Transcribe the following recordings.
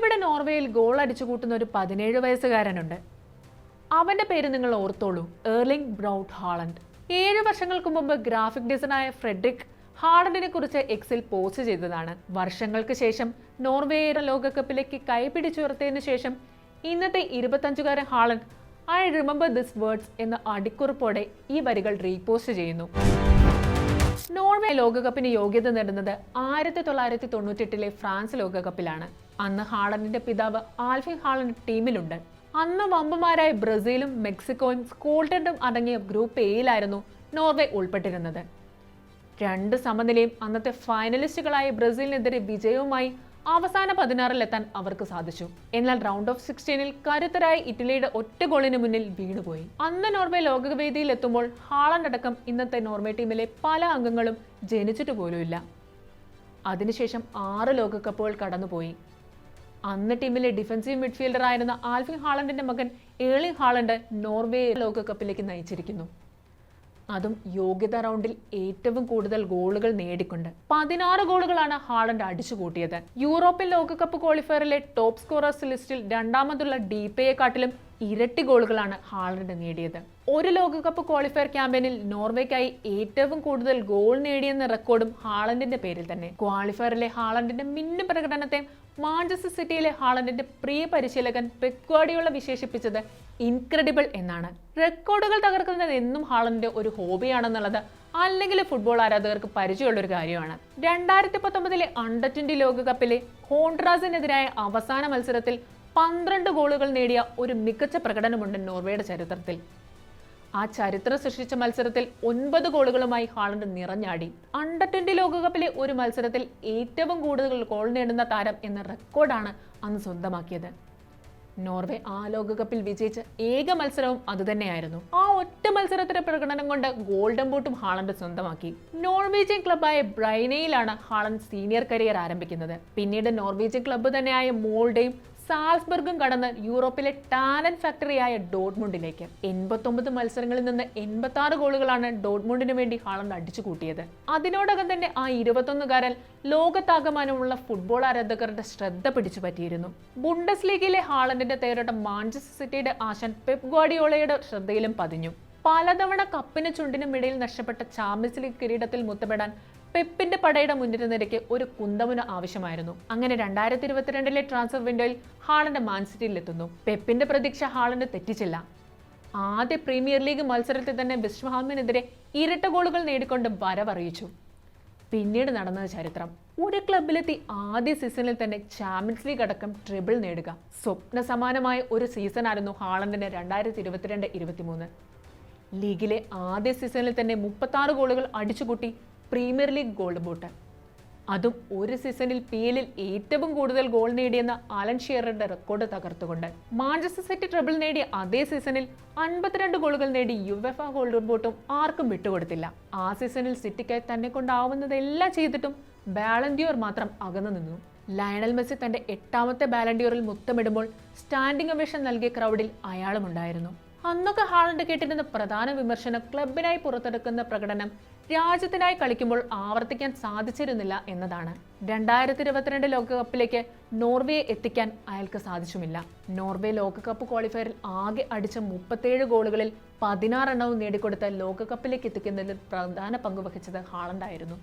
ഇവിടെ നോർവേയിൽ ഗോൾ അടിച്ചു കൂട്ടുന്ന ഒരു പതിനേഴ് വയസ്സുകാരനുണ്ട്. അവന്റെ പേര് നിങ്ങൾ ഓർത്തോളൂ ഏർലിംഗ് ബ്രൗട്ട് ഹാളണ്ട്. ഏഴ് വർഷങ്ങൾക്ക് മുമ്പ് ഗ്രാഫിക് ഡിസൈനായ ഫ്രെഡറിക് ഹാളണ്ടിനെ കുറിച്ച് എക്സിൽ പോസ്റ്റ് ചെയ്തതാണ്. വർഷങ്ങൾക്ക് ശേഷം നോർവേയുടെ ലോകകപ്പിലേക്ക് കൈപിടിച്ചുയർത്തിയതിനു ശേഷം ഇന്നത്തെ ഇരുപത്തഞ്ചുകാരൻ Haaland I remember this words എന്ന അടിക്കുറിപ്പോടെ ഈ വരികൾ റീപോസ്റ്റ് ചെയ്യുന്നു. നോർവേ ലോകകപ്പിന് യോഗ്യത നേടുന്നത് ആയിരത്തി തൊള്ളായിരത്തി തൊണ്ണൂറ്റെട്ടിലെ ഫ്രാൻസ് ലോകകപ്പിലാണ്. അന്ന് ഹാളണ്ടിന്റെ പിതാവ് ആൽഫിൻ ഹാളണ്ട് ടീമിലുണ്ട്. അന്ന് വമ്പന്മാരായ ബ്രസീലും മെക്സിക്കോയും സ്കോട്ട്ലൻഡും അടങ്ങിയ ഗ്രൂപ്പ് എയിലായിരുന്നു നോർവേ ഉൾപ്പെട്ടിരുന്നത്. രണ്ട് സമനിലയും അന്നത്തെ ഫൈനലിസ്റ്റുകളായ ബ്രസീലിനെതിരെ വിജയവുമായി അവസാന പതിനാറിലെത്താൻ അവർക്ക് സാധിച്ചു. എന്നാൽ റൗണ്ട് ഓഫ് സിക്സ്റ്റീനിൽ കരുത്തരായ ഇറ്റലിയുടെ ഒറ്റ ഗോളിന് മുന്നിൽ വീണുപോയി. അന്ന് നോർവേ ലോകവേദിയിൽ എത്തുമ്പോൾ ഹാളണ്ട് അടക്കം ഇന്നത്തെ നോർവേ ടീമിലെ പല അംഗങ്ങളും ജനിച്ചിട്ട് പോലുമില്ല. അതിനുശേഷം ആറ് ലോകകപ്പുകൾ കടന്നുപോയി. അന്ന് ടീമിലെ ഡിഫൻസീവ് മിഡ്ഫീൽഡർ ആയിരുന്ന ആൽഫിൻ ഹാളണ്ടിന്റെ മകൻ ഏളിംഗ് ഹാളണ്ട് നോർവേ ലോകകപ്പിലേക്ക് നയിച്ചിരിക്കുന്നു. അതും യോഗ്യത റൗണ്ടിൽ ഏറ്റവും കൂടുതൽ ഗോളുകൾ നേടിക്കൊണ്ട്. പതിനാറ് ഗോളുകളാണ് ഹാളണ്ട് അടിച്ചു കൂട്ടിയത് യൂറോപ്യൻ ലോകകപ്പ് ക്വാളിഫയറിലെ ടോപ്പ് സ്കോറേഴ്സ് ലിസ്റ്റിൽ രണ്ടാമതുള്ള ഡിപെയെക്കാട്ടിലും ഇരട്ടി ഗോളുകളാണ് ഹാളണ്ട് നേടിയത്. ഒരു ലോകകപ്പ് ക്വാളിഫയർ ക്യാമ്പയിനിൽ നോർവേക്കായി ഏറ്റവും കൂടുതൽ ഗോൾ നേടിയെന്ന റെക്കോർഡും ഹാളണ്ടിന്റെ പേരിൽ തന്നെ. ക്വാളിഫയറിലെ ഹാളണ്ടിന്റെ മിന്നു പ്രകടനത്തെ മാഞ്ചസ്റ്റർ സിറ്റിയിലെ ഹാളൻഡിന്റെ പ്രിയ പരിശീലകൻ പെക്വാഡിയുള്ള വിശേഷിപ്പിച്ചത് ഇൻക്രെഡിബിൾ എന്നാണ്. റെക്കോർഡുകൾ തകർക്കുന്നത് എന്നും ഹാളൻഡിന്റെ ഒരു ഹോബിയാണെന്നുള്ളത് അല്ലെങ്കിൽ ഫുട്ബോൾ ആരാധകർക്ക് പരിചയമുള്ള ഒരു കാര്യമാണ്. രണ്ടായിരത്തി പത്തൊമ്പതിലെ അണ്ടർ ട്വന്റി ലോകകപ്പിലെ ഹോൺഡ്രാസിനെതിരായ അവസാന മത്സരത്തിൽ പന്ത്രണ്ട് ഗോളുകൾ നേടിയ ഒരു മികച്ച പ്രകടനമുണ്ട് നോർവേയുടെ ചരിത്രത്തിൽ. ആ ചരിത്രം സൃഷ്ടിച്ച മത്സരത്തിൽ ഒൻപത് ഗോളുകളുമായി ഹാളണ്ട് നിറഞ്ഞാടി. അണ്ടർ ട്വന്റി ലോകകപ്പിലെ ഒരു മത്സരത്തിൽ ഏറ്റവും കൂടുതൽ ഗോൾ നേടുന്ന താരം എന്ന റെക്കോർഡാണ് അന്ന് സ്വന്തമാക്കിയത്. നോർവേ ആ ലോകകപ്പിൽ വിജയിച്ച ഏക മത്സരവും അതുതന്നെയായിരുന്നു. ആ ഒറ്റ മത്സരത്തിന്റെ പ്രകടനം കൊണ്ട് ഗോൾഡൻ ബൂട്ടും ഹാളണ്ട് സ്വന്തമാക്കി. നോർവീജിയൻ ക്ലബായ ബ്രൈനയിലാണ് ഹാളണ്ട് സീനിയർ കരിയർ ആരംഭിക്കുന്നത്. പിന്നീട് നോർവീജിയൻ ക്ലബ്ബ് തന്നെയായ മോൾഡയും സാൽസ്ബർഗും കടന്ന് യൂറോപ്പിലെ ടാലന്റ് ഫാക്ടറിയായ ഡോട്ട്മുണ്ടിലേക്ക്. എൺപത്തൊമ്പത് മത്സരങ്ങളിൽ നിന്ന് എൺപത്തി ഗോളുകളാണ് ഡോട്ട്മുണ്ടിന് വേണ്ടി ഹാളണ്ട് അടിച്ചു കൂട്ടിയത്. അതിനോടകം തന്നെ ആ ഇരുപത്തൊന്നുകാരൻ ലോകത്താകമാനമുള്ള ഫുട്ബോൾ ആരാധകരുടെ ശ്രദ്ധ പിടിച്ചു പറ്റിയിരുന്നു. ബുണ്ടസ് ലീഗിലെ ഹാളണ്ടിന്റെ തേരോട്ടം മാഞ്ചസ്റ്റർ സിറ്റിയുടെ ആശാൻ പെപ് ഗ്വാഡിയോളയുടെ ശ്രദ്ധയിലും പതിഞ്ഞു. പലതവണ കപ്പിന് ചുണ്ടിനും ഇടയിൽ നഷ്ടപ്പെട്ട ചാമ്പ്യൻസ് ലീഗ് കിരീടത്തിൽ മുത്തപ്പെടാൻ പെപ്പിന്റെ പടയുടെ മുന്നിട്ട് നിരക്ക് ഒരു കുന്തമുന ആവശ്യമായിരുന്നു. അങ്ങനെ രണ്ടായിരത്തി ഇരുപത്തിരണ്ടിലെ ട്രാൻസ്ഫർ വിൻഡോയിൽ ഹാളന്റെ മാൻസിറ്റിയിൽ എത്തുന്നു പെപ്പിന്റെ പ്രതീക്ഷ ഹാളന് തെറ്റിച്ചില്ല. ആദ്യ പ്രീമിയർ ലീഗ് മത്സരത്തിൽ തന്നെ ബിസ്മഹാമിനെതിരെ ഇരട്ട ഗോളുകൾ നേടിക്കൊണ്ട് വരവറിയിച്ചു. പിന്നീട് നടന്നത് ചരിത്രം. ഒരു ക്ലബിലെത്തി ആദ്യ സീസണിൽ തന്നെ ചാമ്പ്യൻസ് ലീഗ് അടക്കം ട്രിബിൾ നേടുക. സ്വപ്ന സമാനമായ ഒരു സീസണായിരുന്നു ഹാളണ്ടിന് രണ്ടായിരത്തി ഇരുപത്തിരണ്ട് ഇരുപത്തിമൂന്ന്. ലീഗിലെ ആദ്യ സീസണിൽ തന്നെ മുപ്പത്താറ് ഗോളുകൾ അടിച്ചുകൂട്ടി പ്രീമിയർ ലീഗ് ഗോൾഡ് ബൂട്ട് അതും ഒരു സീസണിൽ പി എല്ലിൽ ഏറ്റവും കൂടുതൽ ഗോൾ നേടിയെന്ന ആലൻ ഷിയറുടെ റെക്കോർഡ് തകർത്തുകൊണ്ട് മാഞ്ചസ്റ്റർ സിറ്റി ട്രിബിൾ നേടിയ അതേ സീസണിൽ അൻപത്തിരണ്ട് ഗോളുകൾ നേടി യു എഫ് ആ ഗോൾഡ് ബൂട്ടും ആർക്കും വിട്ടുകൊടുത്തില്ല. ആ സീസണിൽ സിറ്റിക്കായി തന്നെ കൊണ്ടാവുന്നതെല്ലാം ചെയ്തിട്ടും ബാലൻഡിയോർ മാത്രം അകന്നു നിന്നു. ലയണൽ മെസ്സി തന്റെ എട്ടാമത്തെ ബാലൻഡിയോറിൽ മുത്തമിടുമ്പോൾ സ്റ്റാൻഡിംഗ് അപേക്ഷ നൽകിയ ക്രൗഡിൽ അയാളും ഉണ്ടായിരുന്നു അന്നൊക്കെ ഹാളണ്ട് കേട്ടിരുന്ന പ്രധാന വിമർശനം ക്ലബിനായി പുറത്തെടുക്കുന്ന പ്രകടനം രാജ്യത്തിനായി കളിക്കുമ്പോൾ ആവർത്തിക്കാൻ സാധിച്ചിരുന്നില്ല എന്നതാണ്. രണ്ടായിരത്തി ഇരുപത്തിരണ്ട് ലോകകപ്പിലേക്ക് നോർവേയെ എത്തിക്കാൻ അയാൾക്ക് സാധിച്ചുമില്ല. നോർവേ ലോകകപ്പ് ക്വാളിഫയറിൽ ആകെ അടിച്ച മുപ്പത്തേഴ് ഗോളുകളിൽ പതിനാറെണ്ണവും നേടിക്കൊടുത്ത ലോകകപ്പിലേക്ക് എത്തിക്കുന്നതിൽ പ്രധാന പങ്ക് വഹിച്ചത് ഹാളണ്ടായിരുന്നു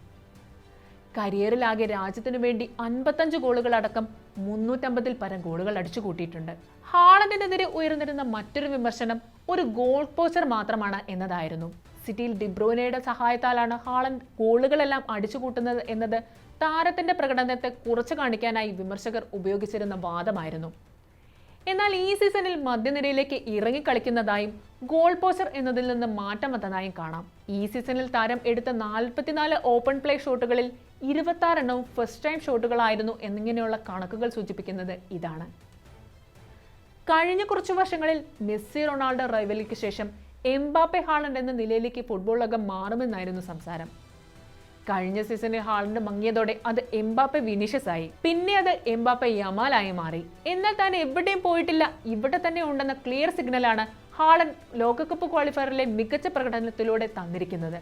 കരിയറിലാകെ രാജ്യത്തിനു വേണ്ടി അൻപത്തഞ്ച് ഗോളുകളടക്കം മുന്നൂറ്റമ്പതിൽ പരം ഗോളുകൾ അടിച്ചു കൂട്ടിയിട്ടുണ്ട്. ഹാളണ്ടിനെതിരെ ഉയർന്നിരുന്ന മറ്റൊരു വിമർശനം ഒരു ഗോൾ പോസ്റ്റർ മാത്രമാണ് എന്നതായിരുന്നു. സിറ്റിയിൽ ഡിബ്രോനയുടെ സഹായത്താലാണ് ഹാളൻഡ് ഗോളുകളെല്ലാം അടിച്ചു കൂട്ടുന്നത് എന്നത് താരത്തിന്റെ പ്രകടനത്തെ കുറച്ചു കാണിക്കാനായി വിമർശകർ ഉപയോഗിച്ചിരുന്ന വാദമായിരുന്നു. എന്നാൽ ഈ സീസണിൽ മധ്യനിരയിലേക്ക് ഇറങ്ങി കളിക്കുന്നതായും ഗോൾ പോച്ചർ എന്നതിൽ നിന്ന് മാറ്റം വന്നതായും കാണാം. ഈ സീസണിൽ താരം എടുത്ത നാൽപ്പത്തിനാല് ഓപ്പൺ പ്ലേ ഷോട്ടുകളിൽ ഇരുപത്തി എണ്ണവും ഫസ്റ്റ് ടൈം ഷോട്ടുകളായിരുന്നു എന്നിങ്ങനെയുള്ള കണക്കുകൾ സൂചിപ്പിക്കുന്നത് ഇതാണ്. കഴിഞ്ഞ കുറച്ചു വർഷങ്ങളിൽ മെസ്സി റൊണാൾഡോ റൈവലിക്ക് ശേഷം എംബാപ്പെ ഹാളണ്ട് എന്ന നിലയിലേക്ക് ഫുട്ബോൾ ലോകം മാറുമെന്നായിരുന്നു സംസാരം. കഴിഞ്ഞ സീസണിൽ ഹാളണ്ട് മങ്ങിയതോടെ അത് എംബാപ്പെ വിനീഷ്യസ് ആയി. പിന്നെ അത് എംബാപ്പെ യമാലായി മാറി. എന്നാൽ താൻ എവിടെയും പോയിട്ടില്ല. ഇവിടെ തന്നെ ഉണ്ടെന്ന ക്ലിയർ സിഗ്നലാണ് ഹാളൻ ലോകകപ്പ് ക്വാളിഫയറിലെ മികച്ച പ്രകടനത്തിലൂടെ തന്നിരിക്കുന്നത്.